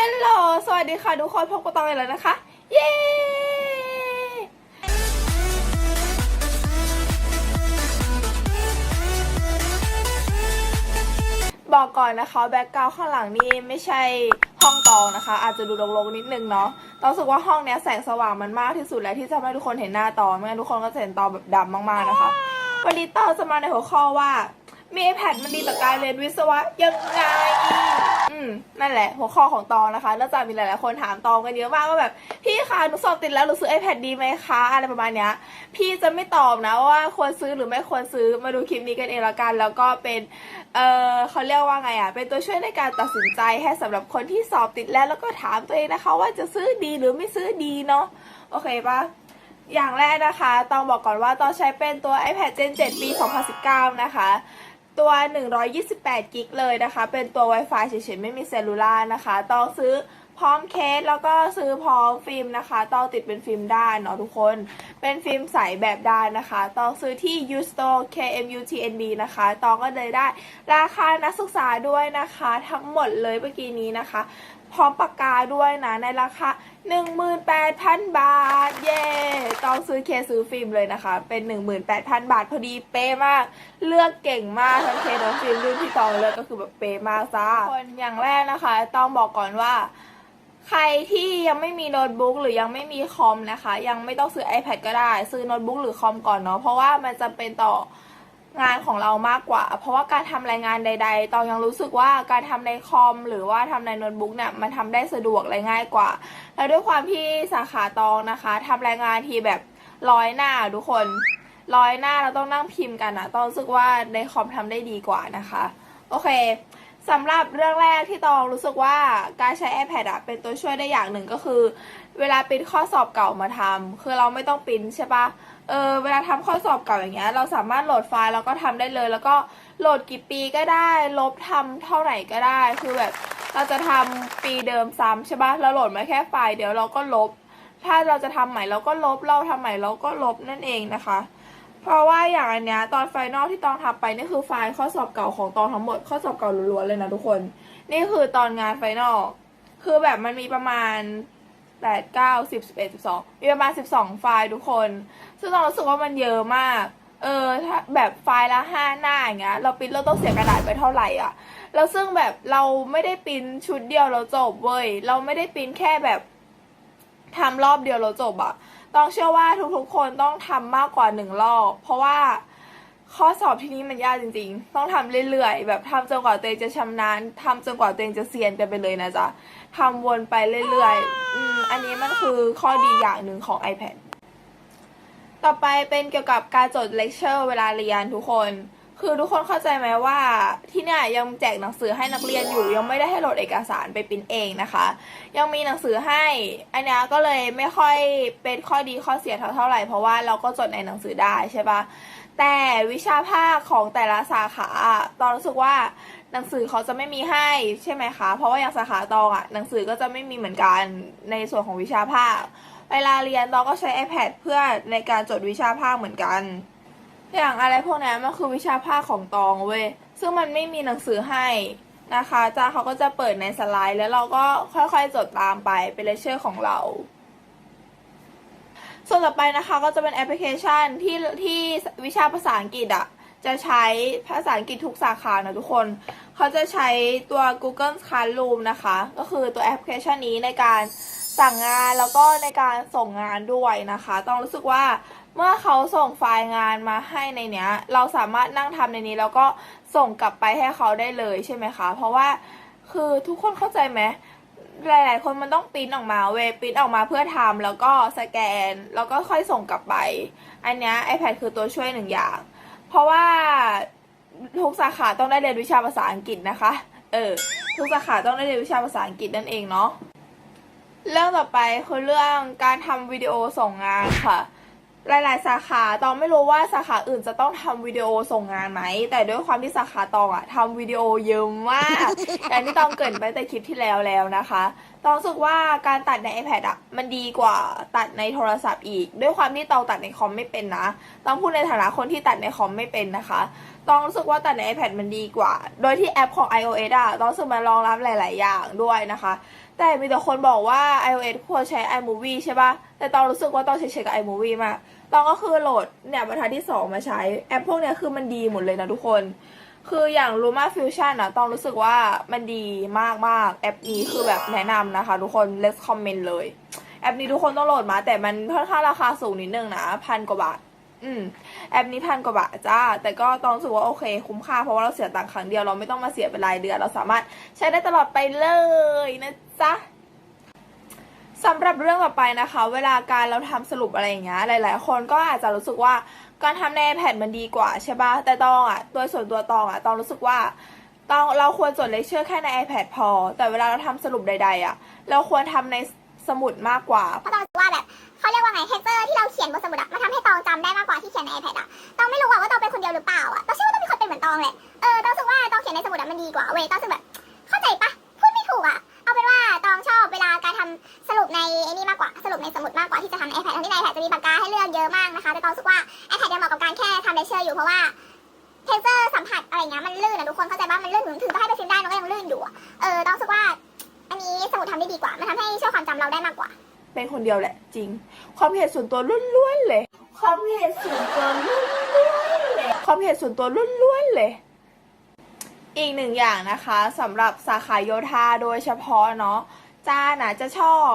ฮลโหล สวัสดีค่ะทุกคนพบกับตองอีกแล้วนะคะ เย้บอกก่อนนะคะแบ็กกราวข้างหลังนี่ไม่ใช่ห้องตองนะคะ อาจจะดูรกๆนิดนึงเนาะตองรู้สึกว่าห้องเนี้ยแสงสว่างมันมากที่สุดแล้วที่จะให้ทุกคนเห็นหน้าตองไม่งั้นทุกคนก็จะเห็นตองแบบดำมากๆนะคะ วันนี้ตองจะมาในหัวข้อว่ามี iPad มันดีต่อการเรียนวิศวะยังไง อืมนั่นแหละ หัวข้อของตองนะคะเนื่องจากมีหลายๆคนถามตองกันเยอะมากว่าแบบพี่คะหนูสอบติดแล้วหนูซื้อ iPad ดีไหมคะอะไรประมาณเนี้ย พี่จะไม่ตอบนะว่าควรซื้อหรือไม่ควรซื้อมาดูคลิปนี้กันเองละกัน แล้วก็เป็นเออเขาเรียกว่าไงอะเป็นตัวช่วยในการตัดสินใจให้สำหรับคนที่สอบติดแล้วแล้วก็ถามตัวเองนะคะ ว่าจะซื้อดีหรือไม่ซื้อดีเนาะโอเคปะอย่างแรกนะคะ ต้องบอกก่อนว่าต้องใช้เป็นตัว iPad Gen 7 ปี 2019 นะคะ ตัว 128 กิกเลยนะคะ เป็นตัว Wi-Fi เฉยๆ ไม่มีเซลลูล่านะคะ ต้องซื้อพร้อมเคสแล้วก็ซื้อพร้อมฟิล์มนะคะ ต้องติดเป็นฟิล์มด้านเนาะทุกคน เป็นฟิล์มใสแบบด้านนะคะ ต้องซื้อที่ u s t o r e KMUTNB นะคะ ต้องก็เลยได้ราคานักศึกษาด้วยนะคะ ทั้งหมดเลยเมื่อกี้นี้นะคะ พร้อมปากกาด้วยนะ ในราคา 18,000 บาท เย้ต้องซื้อเคสซื้อฟิล์มเลยนะคะ เป็น 18,000 บาทพอดีเป๊ะมาก เลือกเก่งมากทั้งเคสทั้งฟิล์มรุ่นที่ตองเลือกก็คือแบบเป๊ะมากจ้าคนอย่างแรกนะคะ ต้องบอกก่อนว่าใครที่ยังไม่มีโน้ตบุ๊กหรือยังไม่มีคอมนะคะ ยังไม่ต้องซื้อ iPad ก็ได้ ซื้อโน้ตบุ๊กหรือคอมก่อนเนาะเพราะว่ามันจะเป็นต่อ งานของเรามากกว่า เพราะว่าการทำรายงานใด ๆ ตองยังรู้สึกว่าการทำในคอม หรือว่าทำในโน้ตบุ๊กเนี่ยมันทำได้สะดวกและง่ายกว่า แล้วด้วยความที่สาขาตองนะคะทำรายงานทีแบบร้อยหน้าทุกคนร้อยหน้าเราต้องนั่งพิมพ์กันอะต้องรู้สึกว่าในคอมทำได้ดีกว่านะคะ โอเคสำหรับเรื่องแรกที่ตองรู้สึกว่าการใช้ iPad อะเป็นตัวช่วยได้อย่างหนึ่งก็คือ เวลาปริ้นข้อสอบเก่ามาทำคือเราไม่ต้องปริ้นใช่ปะเออเวลาทำข้อสอบเก่าอย่างเงี้ย เราสามารถโหลดไฟล์แล้วก็ทำได้เลย แล้วก็โหลดกี่ปีก็ได้ ลบทำเท่าไหร่ก็ได้ คือแบบเราจะทำปีเดิมซ้ำใช่ปะเราโหลดมาแค่ไฟล์เดี๋ยวเราก็ลบ ถ้าเราจะทำใหม่เราก็ลบ เราทำใหม่เราก็ลบนั่นเองนะคะ เพราะว่าอย่างอันเนี้ยตอนไฟนอลที่ตองทำไปนี่คือไฟล์ข้อสอบเก่าของตองทั้งหมดข้อสอบเก่าล้วนๆเลยนะทุกคน นี่คือตอนงานไฟนอล คือแบบมันมีประมาณ แปดเก้าสิบสิบเอ็ดสิบสองมีประมาณสิบสองไฟล์ทุกคน ซึ่งตองรู้สึกว่ามันเยอะมาก เออถ้าแบบไฟล์ละห้าหน้าอย่างเงี้ย เราปริ้นเราต้องเสียกระดาษไปเท่าไหร่อะ แล้วซึ่งแบบเราไม่ได้ปริ้นชุดเดียวเราจบเว้ย เราไม่ได้ปริ้นแค่แบบทำรอบเดียวเราจบอะต้องเชื่อว่าทุกๆคนต้องทำมากกว่าหนึ่งรอบ เพราะว่าข้อสอบที่นี้มันยากจริง ๆ ต้องทำเรื่อยๆ แบบทำจนกว่าตัวเองจะชำนาญทำจนกว่าตัวเองจะเซียนกันไปเลยนะจ๊ะ ทำวนไปเรื่อยๆอืมอันนี้มันคือข้อดีอย่างหนึ่งของ iPad ต่อไปเป็นเกี่ยวกับการจดเลคเชอร์เวลาเรียนทุกคน คือทุกคนเข้าใจไหมว่าที่เนี่ยยังแจกหนังสือให้นักเรียนอยู่ ยังไม่ได้ให้โหลดเอกสารไปปริ้นเองนะคะ ยังมีหนังสือให้อันนี้ก็เลยไม่ค่อยเป็นข้อดีข้อเสียเท่าเท่าไหร่ เพราะว่าเราก็จดในหนังสือได้ใช่ปะแต่วิชาภาคของแต่ละสาขาตอนรู้สึกว่าหนังสือเขาจะไม่มีให้ใช่ไหมคะ เพราะว่าอย่างสาขาตองอะหนังสือก็จะไม่มีเหมือนกันในส่วนของวิชาภาค เวลาเรียนตองก็ใช้ iPad เพื่อในการจดวิชาภาคเหมือนกัน อย่างอะไรพวกนี้มันคือวิชาภาคของตองเว้ย ซึ่งมันไม่มีหนังสือให้นะคะอาจาเขาก็จะเปิดในสไลด์ แล้วเราก็ค่อยๆจดตามไปเป็นเลคเชอร์ของเรา ส่วนต่อไปนะคะก็จะเป็นแอปพลิเคชันที่ที่วิชาภาษาอังกฤษอะจะใช้ภาษาอังกฤษทุกสาขานะทุกคน เขาจะใช้ตัว Google Classroom นะคะ ก็คือตัวแอปพลิเคชันนี้ในการสั่งงานแล้วก็ในการส่งงานด้วยนะคะ ต้องรู้สึกว่า เมื่อเขาส่งไฟล์งานมาให้ในเนี้ย เราสามารถนั่งทำในนี้ แล้วก็ส่งกลับไปให้เขาได้เลยใช่ไหมคะ เพราะว่าคือทุกคนเข้าใจไหมหลาย ๆ คนมันต้องปริ้นออกมาเวปริ้นออกมาเพื่อทำแล้วก็สแกน แล้วก็ค่อยส่งกลับไป อันเนี้ย iPad คือตัวช่วยหนึ่งอย่าง เพราะว่าทุกสาขาต้องได้เรียนวิชาภาษาอังกฤษนะคะ เออ ทุกสาขาต้องได้เรียนวิชาภาษาอังกฤษนั่นเองเนาะ เรื่องต่อไปคือเรื่องการทำวิดีโอส่งงานค่ะ หลาย ๆ สาขาตองไม่รู้ว่าสาขาอื่นจะต้องทำวิดีโอส่งงานไหม แต่ด้วยความที่สาขาตองอะทำวิดีโอเยอะมากอย่างที่ตองเกรินไปแต่คลิปที่แล้วแล้วนะคะตองรู้สึกว่าการตัดใน iPad อะมันดีกว่าตัดในโทรศัพท์อีก ด้วยความที่ตองตัดในคอมไม่เป็นนะต้องพูดในฐานะคนที่ตัดในคอมไม่เป็นนะคะ ต้องรู้สึกว่าแต่ใน iPad มันดีกว่า โดยที่แอปของ iOS อะต้องรู้สึกมันรองรับหลาย ๆ อย่างด้วยนะคะ แต่มีแต่คนบอกว่า iOS ควรใช้ iMovie ใช่ปะแต่ต้องรู้สึกว่าต้องเฉยๆกับ iMovie มากต้องก็คือโหลดเนี่ยบรรทัดที่ 2 มาใช้ แอปพวกเนี้ยคือมันดีหมดเลยนะทุกคน คืออย่าง Luma Fusion อะต้องรู้สึกว่ามันดีมาก ๆ แอปนี้คือแบบแนะนำนะคะ ทุกคน let's comment เลย แอปนี้ทุกคนต้องโหลดมา แต่มันค่อนข้างราคาสูงนิดนึงนะพันกว่าบาท อืมแอปนี้พันกว่าบาทจ้า แต่ก็ต้องรู้สึกว่าโอเค คุ้มค่าเพราะว่าเราเสียตังค์ครั้งเดียวเราไม่ต้องมาเสียเป็นรายเดือน เราสามารถใช้ได้ตลอดไปเลยนะจ๊ะสำหรับเรื่องต่อไปนะคะ เวลาการเราทำสรุปอะไรอย่างเงี้ยหลาย ๆ คนก็อาจจะรู้สึกว่าการทำใน iPad มันดีกว่าใช่ปะแต่ตองอะโดยส่วนตัวตองอะตองรู้สึกว่าตองเราควรจดเลคเชอร์แค่ใน iPad พอ แต่เวลาเราทำสรุปใด ๆอะเราควรทำในสมุดมากกว่า เพราะตองรู้สึกว่าแบบเกเตอร์ที่เราเขียนบนสมุดอะมันทำให้ตองจำได้มากกว่าที่เขียนใน iPad อะตองไม่รู้ว่าว่าตองเป็นคนเดียวหรือเปล่าอะตองเชื่อว่าต้องมีคนเป็นเหมือนตองแหละเออตองรู้สึกว่าตองเขียนในสมุดอะมันดีกว่าเว้ยตองรู้สึกแบบเข้าใจปะพูดไม่ถูกอะเอาเป็นว่าตองชอบเวลาการทำสรุปในไอ้นี่มากกว่าสรุปในสมุดมากกว่าที่จะทำใน iPad ทั้งที่ใน iPad จะมีปากกาให้เลือกเยอะมากนะคะแต่ตองรู้สึกว่า iPad ยังเหมาะกับการแค่ทำเลเชอร์อยู่เพราะว่าเทเซอร์สัมผัสอะไรเงี้ยมันลื่นอะทุกคนเข้าใจปะมันลื่นถึงถึงจะให้ไปฟิล์มได้มันก็ยังลื่นอยู่อะเออตองรู้สึกว่า อันนี้สมุดทำได้ดีกว่ามันทำให้ช่วยความจำเราได้มากกว่า เป็นคนเดียวแหละ จริง ความเห็นส่วนตัวล้วนๆเลย ความเห็นส่วนตัวล้วนๆเลย ความเห็นส่วนตัวล้วนๆเลย อีกหนึ่งอย่างนะคะสำหรับสาขาโยธาโดยเฉพาะเนาะจ้าน่ะจะชอบ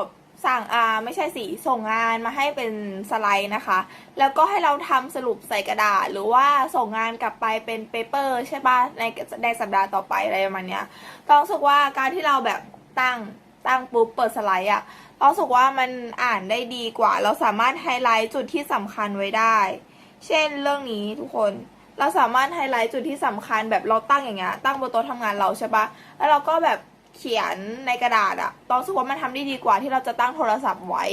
สั่งอ่าไม่ใช่สีส่งงานมาให้เป็นสไลด์นะคะ แล้วก็ให้เราทำสรุปใส่กระดาษ หรือว่าส่งงานกลับไปเป็นเปเปอร์ใช่ปะในในสัปดาห์ต่อไปอะไรประมาณเนี้ยต้องสึกว่าการที่เราแบบตั้ง ตั้งปุ๊บเปิดสไลด์อะต้องรู้สึกว่ามันอ่านได้ดีกว่า เราสามารถไฮไลท์จุดที่สำคัญไว้ได้ เช่นเรื่องนี้ทุกคน เราสามารถไฮไลท์จุดที่สำคัญแบบเราตั้งอย่างเงี้ยตั้งบนโต๊ะทำงานเราใช่ปะแล้วเราก็แบบเขียนในกระดาษอะตองรู้สึกว่ามันทำได้ดีกว่าที่เราจะตั้งโทรศัพท์ไว้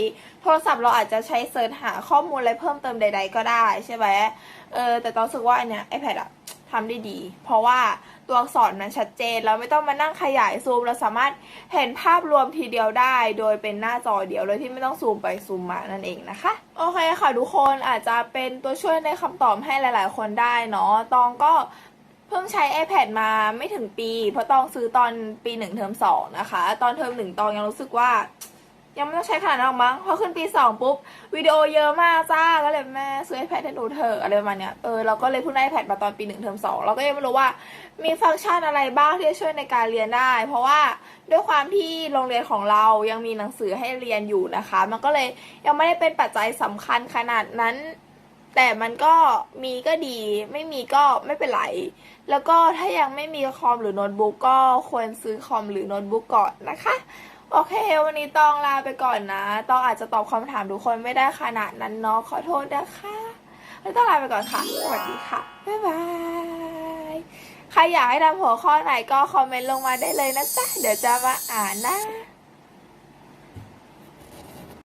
โทรศัพท์เราอาจจะใช้เซิร์ชหาข้อมูลอะไรเพิ่มเติมใด ๆ ก็ได้ใช่ไหมเออแต่ตองรู้สึกว่าอันเนี้ย iPad อะ ทำได้ดี เพราะว่าตัวอักษรมันชัดเจนเราไม่ต้องมานั่งขยายซูม เราสามารถเห็นภาพรวมทีเดียวได้ โดยเป็นหน้าจอเดียวโดยที่ไม่ต้องซูมไปซูมมานั่นเองนะคะ โอเคค่ะทุกคนอาจจะเป็นตัวช่วยในคำตอบให้หลาย ๆ คนได้เนาะตองก็เพิ่งใช้ iPad มาไม่ถึงปี เพราะตองซื้อตอนปีหนึ่งเทอมสองนะคะ ตอนเทอมหนึ่งตองยังรู้สึกว่า ยังไม่ต้องใช้ขนาดนั้นหรอกมั้งพอขึ้นปีสองปุ๊บวิดีโอเยอะมากจ้าก็เลยแม่ซื้อ iPad ให้หนูเถอะอะไรประมาณเนี้ยเออเราก็เลยเพิ่งได้ iPad มาตอนปีหนึ่งเทอมสองเราก็ยังไม่รู้ว่ามีฟังก์ชันอะไรบ้างที่จะช่วยในการเรียนได้ เพราะว่าด้วยความที่โรงเรียนของเรายังมีหนังสือให้เรียนอยู่นะคะ มันก็เลยยังไม่ได้เป็นปัจจัยสำคัญขนาดนั้น แต่มันก็มีก็ดี ไม่มีก็ไม่เป็นไรแล้วก็ถ้ายังไม่มีคอมหรือโน้ตบุ๊กก็ควรซื้อคอมหรือโน้ตบุ๊กก่อนนะคะ โอเค วันนี้ต้องลาไปก่อนนะต้องอาจจะตอบคำถามทุกคนไม่ได้ขนาดนั้นเนาะขอโทษนะคะแล้วต้องลาไปก่อนค่ะ สวัสดีค่ะ บ๊ายบาย ใครอยากให้ทำหัวข้อไหนก็คอมเมนต์ลงมาได้เลยนะจ๊ะ เดี๋ยวจะมาอ่านนะ